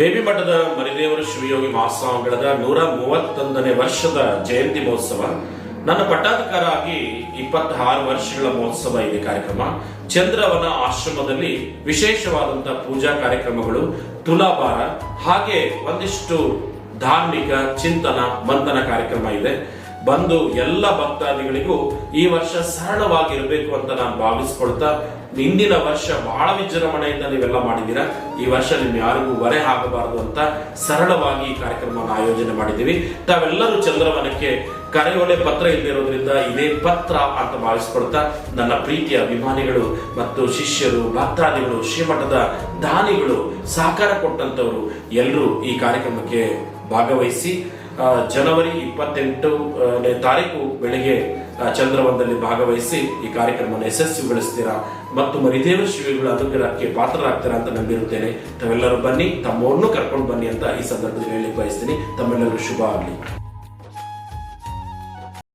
Baby ಮಠದ ಮರಿದೇವರ ಶಿವಯೋಗಿ ಮಹಾಸ್ವಾಮಿಗಳದ ನೂರ ಮೂವತ್ತೊಂದನೇ ವರ್ಷದ ಜಯಂತಿ ಮಹೋತ್ಸವ. ನನ್ನ ಪಟ್ಟಾಧಿಕಾರ ಆಗಿ ಇಪ್ಪತ್ತಾರು ವರ್ಷಗಳ ಮಹೋತ್ಸವ ಇದೆ ಕಾರ್ಯಕ್ರಮ. ಚಂದ್ರವನ ಆಶ್ರಮದಲ್ಲಿ ವಿಶೇಷವಾದಂತಹ ಪೂಜಾ ಕಾರ್ಯಕ್ರಮಗಳು ತುಲಾಭಾರ ಹಾಗೆ ಒಂದಿಷ್ಟು ಧಾರ್ಮಿಕ ಚಿಂತನ, ಮಂಥನ ಕಾರ್ಯಕ್ರಮ ಇದೆ. ಬಂದು ಎಲ್ಲ ಭಕ್ತಾದಿಗಳಿಗೂ ಈ ವರ್ಷ ಸರಳವಾಗಿರಬೇಕು ಅಂತ ನಾನು ಭಾವಿಸ್ಕೊಳ್ತಾ ಹಿಂದಿನ ವರ್ಷ ಬಹಳ ವಿಜೃಂಭಣೆಯಿಂದ ನೀವೆಲ್ಲ ಮಾಡಿದ್ದೀರಾ. ಈ ವರ್ಷ ನಿಮ್ ಯಾರಿಗೂ ಹೊರೆ ಆಗಬಾರದು ಅಂತ ಸರಳವಾಗಿ ಈ ಕಾರ್ಯಕ್ರಮವನ್ನು ಆಯೋಜನೆ ಮಾಡಿದ್ದೀವಿ. ತಾವೆಲ್ಲರೂ ಚಂದ್ರವನಕ್ಕೆ ಕರೆಯೊಲೆ ಪತ್ರ ಇಲ್ಲಿರೋದ್ರಿಂದ ಇದೇ ಪತ್ರ ಅಂತ ಭಾವಿಸ್ಕೊಳ್ತಾ ನನ್ನ ಪ್ರೀತಿಯ ಅಭಿಮಾನಿಗಳು ಮತ್ತು ಶಿಷ್ಯರು, ಭಕ್ತಾದಿಗಳು, ಶ್ರೀಮಠದ ದಾನಿಗಳು ಸಹಕಾರ ಕೊಟ್ಟಂತವರು ಎಲ್ಲರೂ ಈ ಕಾರ್ಯಕ್ರಮಕ್ಕೆ ಭಾಗವಹಿಸಿ ಜನವರಿ ಇಪ್ಪತ್ತೆಂಟನೇ ತಾರೀಕು ಬೆಳಿಗ್ಗೆ ಚಂದ್ರವನದಲ್ಲಿ ಭಾಗವಹಿಸಿ ಈ ಕಾರ್ಯಕ್ರಮವನ್ನು ಯಶಸ್ವಿಗೊಳಿಸ್ತೀರಾ ಮತ್ತು ಮರಿದೇವ ಶಿವಿಗಳ ಅನುಗ್ರಹಕ್ಕೆ ಪಾತ್ರರಾಗ್ತೀರಾ ಅಂತ ನಂಬಿರುತ್ತೇನೆ. ತಾವೆಲ್ಲರೂ ಬನ್ನಿ ತಮ್ಮವನ್ನು ಕರ್ಕೊಂಡು ಬನ್ನಿ ಅಂತ ಈ ಸಂದರ್ಭದಲ್ಲಿ ಹೇಳಿ ಬಯಸ್ತೀನಿ. ತಮ್ಮೆಲ್ಲರಿಗೂ ಶುಭ ಆಗಲಿ.